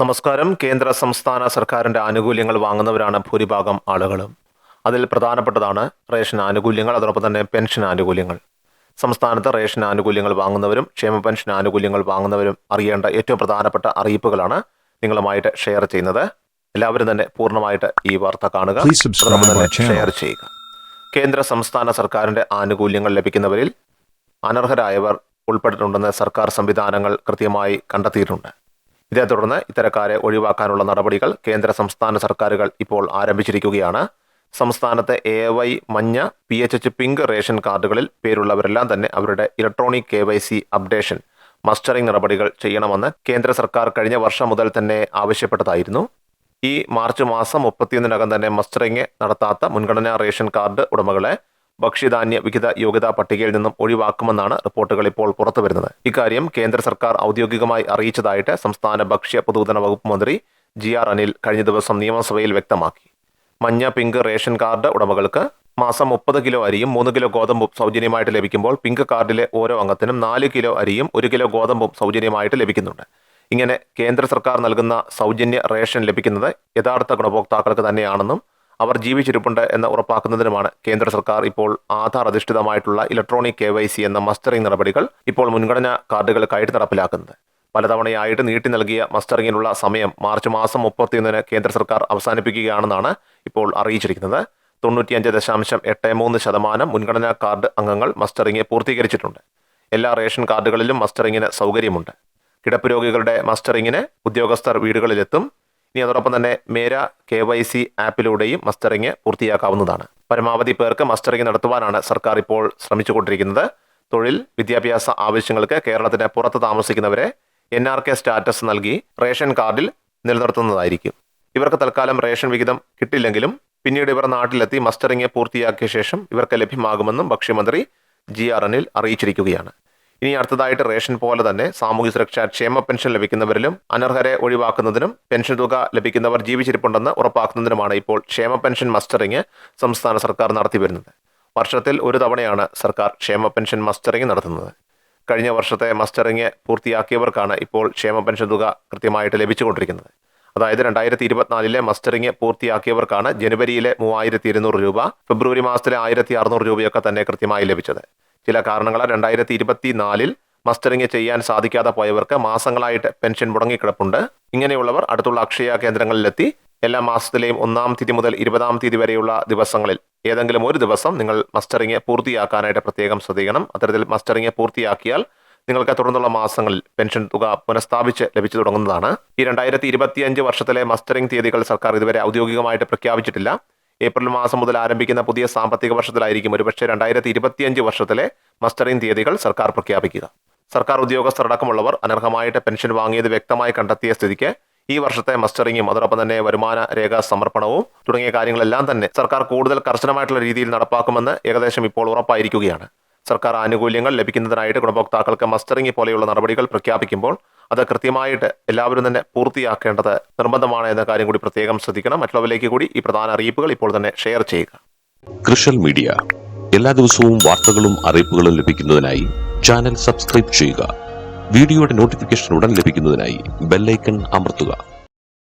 നമസ്കാരം. കേന്ദ്ര സംസ്ഥാന സർക്കാരിന്റെ ആനുകൂല്യങ്ങൾ വാങ്ങുന്നവരാണ് ഭൂരിഭാഗം ആളുകളും. അതിൽ പ്രധാനപ്പെട്ടതാണ് റേഷൻ ആനുകൂല്യങ്ങൾ അതോടൊപ്പം തന്നെ പെൻഷൻ ആനുകൂല്യങ്ങൾ. സംസ്ഥാനത്ത് റേഷൻ ആനുകൂല്യങ്ങൾ വാങ്ങുന്നവരും ക്ഷേമ പെൻഷൻ ആനുകൂല്യങ്ങൾ വാങ്ങുന്നവരും അറിയേണ്ട ഏറ്റവും പ്രധാനപ്പെട്ട അറിയിപ്പുകളാണ് നിങ്ങളുമായിട്ട് ഷെയർ ചെയ്യുന്നത്. എല്ലാവരും തന്നെ പൂർണമായിട്ട് ഈ വാർത്ത കാണുക. ഷെയർ ചെയ്യുക. കേന്ദ്ര സംസ്ഥാന സർക്കാരിന്റെ ആനുകൂല്യങ്ങൾ ലഭിക്കുന്നവരിൽ അനർഹരായവർ ഉൾപ്പെട്ടിട്ടുണ്ടെന്ന് സർക്കാർ സംവിധാനങ്ങൾ കൃത്യമായി കണ്ടെത്തിയിട്ടുണ്ട്. ഇതേ തുടർന്ന് ഇത്തരക്കാരെ ഒഴിവാക്കാനുള്ള നടപടികൾ കേന്ദ്ര സംസ്ഥാന സർക്കാരുകൾ ഇപ്പോൾ ആരംഭിച്ചിരിക്കുകയാണ്. സംസ്ഥാനത്തെ എ വൈ മഞ്ഞ P H H pink ration കാർഡുകളിൽ പേരുള്ളവരെല്ലാം തന്നെ അവരുടെ electronic K Y C updation mustering നടപടികൾ ചെയ്യണമെന്ന് കേന്ദ്ര സർക്കാർ കഴിഞ്ഞ വർഷം മുതൽ തന്നെ ആവശ്യപ്പെട്ടതായിരുന്നു. ഈ മാർച്ച് മാസം മുപ്പത്തിയൊന്നിനകം തന്നെ മസ്റ്ററിംഗ് നടത്താത്ത മുൻഗണനാ റേഷൻ കാർഡ് ഉടമകളെ ഭക്ഷ്യധാന്യ വിഹിത യോഗ്യതാ പട്ടികയിൽ നിന്നും ഒഴിവാക്കുമെന്നാണ് റിപ്പോർട്ടുകൾ ഇപ്പോൾ പുറത്തുവരുന്നത് ഇക്കാര്യം കേന്ദ്ര സർക്കാർ ഔദ്യോഗികമായി അറിയിച്ചതായിട്ട് സംസ്ഥാന ഭക്ഷ്യ പൊതുവിതരണ വകുപ്പ് മന്ത്രി ജി ആർ അനിൽ കഴിഞ്ഞ ദിവസം നിയമസഭയിൽ വ്യക്തമാക്കി. മഞ്ഞ പിങ്ക് റേഷൻ കാർഡ് ഉടമകൾക്ക് മാസം മുപ്പത് കിലോ അരിയും മൂന്ന് കിലോ ഗോതമ്പും സൗജന്യമായിട്ട് ലഭിക്കുമ്പോൾ പിങ്ക് കാർഡിലെ ഓരോ അംഗത്തിനും നാല് കിലോ അരിയും ഒരു കിലോ ഗോതമ്പും സൗജന്യമായിട്ട് ലഭിക്കുന്നുണ്ട്. ഇങ്ങനെ കേന്ദ്ര സർക്കാർ നൽകുന്ന സൗജന്യ റേഷൻ ലഭിക്കുന്നത് യഥാർത്ഥ ഗുണഭോക്താക്കൾക്ക് തന്നെയാണെന്നും അവർ ജീവിച്ചിരിപ്പുണ്ട് എന്ന് ഉറപ്പാക്കുന്നതിനുമാണ് കേന്ദ്ര സർക്കാർ ഇപ്പോൾ ആധാർ അധിഷ്ഠിതമായിട്ടുള്ള ഇലക്ട്രോണിക് കെ വൈ സി എന്ന മസ്റ്ററിംഗ് നടപടികൾ ഇപ്പോൾ മുൻഗണനാ കാർഡുകൾക്കായിട്ട് നടപ്പിലാക്കുന്നത്. പലതവണയായിട്ട് നീട്ടി നൽകിയ മസ്റ്ററിങ്ങിനുള്ള സമയം മാർച്ച് മാസം മുപ്പത്തിയൊന്നിന് കേന്ദ്ര സർക്കാർ അവസാനിപ്പിക്കുകയാണെന്നാണ് ഇപ്പോൾ അറിയിച്ചിരിക്കുന്നത്. തൊണ്ണൂറ്റിയഞ്ച് ദശാംശം എട്ട് മൂന്ന് ശതമാനം മുൻഗണനാ കാർഡ് അംഗങ്ങൾ മസ്റ്ററിംഗ് പൂർത്തീകരിച്ചിട്ടുണ്ട്. എല്ലാ റേഷൻ കാർഡുകളിലും മസ്റ്ററിങ്ങിന് സൗകര്യമുണ്ട്. കിടപ്പ് രോഗികളുടെ മസ്റ്ററിങ്ങിന് ഉദ്യോഗസ്ഥർ വീടുകളിലെത്തും. ഇനി അതോടൊപ്പം തന്നെ മേര കെ വൈ സി ആപ്പിലൂടെയും മസ്റ്ററിങ് പൂർത്തിയാക്കാവുന്നതാണ്. പരമാവധി പേർക്ക് മസ്റ്ററിങ് നടത്തുവാനാണ് സർക്കാർ ഇപ്പോൾ ശ്രമിച്ചുകൊണ്ടിരിക്കുന്നത്. തൊഴിൽ വിദ്യാഭ്യാസ ആവശ്യങ്ങൾക്ക് കേരളത്തിന് പുറത്ത് താമസിക്കുന്നവരെ എൻ ആർ കെ സ്റ്റാറ്റസ് നൽകി റേഷൻ കാർഡിൽ നിലനിർത്തുന്നതായിരിക്കും. ഇവർക്ക് തൽക്കാലം റേഷൻ വിഹിതം കിട്ടില്ലെങ്കിലും പിന്നീട് ഇവർ നാട്ടിലെത്തി മസ്റ്ററിങ് പൂർത്തിയാക്കിയ ശേഷം ഇവർക്ക് ലഭ്യമാകുമെന്നും ഭക്ഷ്യമന്ത്രി ജി ആർ അനിൽ അറിയിച്ചിരിക്കുകയാണ്. ഇനി അടുത്തതായിട്ട് റേഷൻ പോലെ തന്നെ സാമൂഹ്യ സുരക്ഷാ ക്ഷേമ പെൻഷൻ ലഭിക്കുന്നവരിലും അനർഹരെ ഒഴിവാക്കുന്നതിനും പെൻഷൻ തുക ലഭിക്കുന്നവർ ജീവിച്ചിരിപ്പുണ്ടെന്ന് ഉറപ്പാക്കുന്നതിനുമാണ് ഇപ്പോൾ ക്ഷേമ പെൻഷൻ മസ്റ്ററിങ് സംസ്ഥാന സർക്കാർ നടത്തിവരുന്നത്. വർഷത്തിൽ ഒരു തവണയാണ് സർക്കാർ ക്ഷേമ പെൻഷൻ മസ്റ്ററിങ് നടത്തുന്നത്. കഴിഞ്ഞ വർഷത്തെ മസ്റ്ററിങ് പൂർത്തിയാക്കിയവർക്കാണ് ഇപ്പോൾ ക്ഷേമ പെൻഷൻ തുക കൃത്യമായിട്ട് ലഭിച്ചുകൊണ്ടിരിക്കുന്നത്. അതായത് രണ്ടായിരത്തി ഇരുപത്തിനാലിലെ മസ്റ്ററിങ് പൂർത്തിയാക്കിയവർക്കാണ് ജനുവരിയിലെ മൂവായിരത്തി ഇരുന്നൂറ് രൂപ ഫെബ്രുവരി മാസത്തിലെ ആയിരത്തി അറുന്നൂറ് രൂപയൊക്കെ തന്നെ കൃത്യമായി ലഭിച്ചത്. ചില കാരണങ്ങളാൽ രണ്ടായിരത്തി ഇരുപത്തി നാലിൽ മസ്റ്ററിങ് ചെയ്യാൻ സാധിക്കാതെ പോയവർക്ക് മാസങ്ങളായിട്ട് പെൻഷൻ മുടങ്ങിക്കിടപ്പുണ്ട്. ഇങ്ങനെയുള്ളവർ അടുത്തുള്ള അക്ഷയ കേന്ദ്രങ്ങളിലെത്തി എല്ലാ മാസത്തിലെയും ഒന്നാം തീയതി മുതൽ ഇരുപതാം തീയതി വരെയുള്ള ദിവസങ്ങളിൽ ഏതെങ്കിലും ഒരു ദിവസം നിങ്ങൾ മസ്റ്ററിംഗ് പൂർത്തിയാക്കാനായിട്ട് പ്രത്യേകം ശ്രദ്ധിക്കണം. അത്തരത്തിൽ മസ്റ്ററിംഗ് പൂർത്തിയാക്കിയാൽ നിങ്ങൾക്ക് തുടർന്നുള്ള മാസങ്ങളിൽ പെൻഷൻ തുക പുനഃസ്ഥാപിച്ച് ലഭിച്ചു തുടങ്ങുന്നതാണ്. ഈ രണ്ടായിരത്തി ഇരുപത്തിയഞ്ച് വർഷത്തിലെ മസ്റ്ററിംഗ് തീയതികൾ സർക്കാർ ഇതുവരെ ഔദ്യോഗികമായിട്ട് പ്രഖ്യാപിച്ചിട്ടില്ല. ഏപ്രിൽ മാസം മുതൽ ആരംഭിക്കുന്ന പുതിയ സാമ്പത്തിക വർഷത്തിലായിരിക്കും ഒരുപക്ഷെ രണ്ടായിരത്തി ഇരുപത്തിയഞ്ച് വർഷത്തിലെ മസ്റ്ററിംഗ് തീയതികൾ സർക്കാർ പ്രഖ്യാപിക്കുക. സർക്കാർ ഉദ്യോഗസ്ഥരടക്കമുള്ളവർ അനർഹമായിട്ട് പെൻഷൻ വാങ്ങിയത് വ്യക്തമായി കണ്ടെത്തിയ സ്ഥിതിക്ക് ഈ വർഷത്തെ മസ്റ്ററിങ്ങും അതോടൊപ്പം തന്നെ വരുമാന രേഖ സമർപ്പണവും തുടങ്ങിയ കാര്യങ്ങളെല്ലാം തന്നെ സർക്കാർ കൂടുതൽ കർശനമായിട്ടുള്ള രീതിയിൽ നടപ്പാക്കുമെന്ന് ഏകദേശം ഇപ്പോൾ ഉറപ്പായിരിക്കുകയാണ്. സർക്കാർ ആനുകൂല്യങ്ങൾ ലഭിക്കുന്നതിനായിട്ട് ഗുണഭോക്താക്കൾക്ക് മസ്റ്ററിംഗ് പോലെയുള്ള നടപടികൾ പ്രഖ്യാപിക്കുമ്പോൾ അത് കൃത്യമായിട്ട് എല്ലാവരും തന്നെ പൂർത്തിയാക്കേണ്ടത് നിർബന്ധമാണ് എന്ന കാര്യം കൂടി പ്രത്യേകം ശ്രദ്ധിക്കണം. മറ്റുള്ളവരിലേക്ക് കൂടി ഈ പ്രധാന അറിയിപ്പുകൾ ഇപ്പോൾ തന്നെ ഷെയർ ചെയ്യുക. കൃഷൽ മീഡിയ. എല്ലാ ദിവസവും വാർത്തകളും അറിയിപ്പുകളും ലഭിക്കുന്നതിനായി ചാനൽ സബ്സ്ക്രൈബ് ചെയ്യുക. വീഡിയോയുടെ നോട്ടിഫിക്കേഷൻ ഉടൻ ലഭിക്കുന്നതിനായി ബെല്ലൈക്കൺ അമർത്തുക.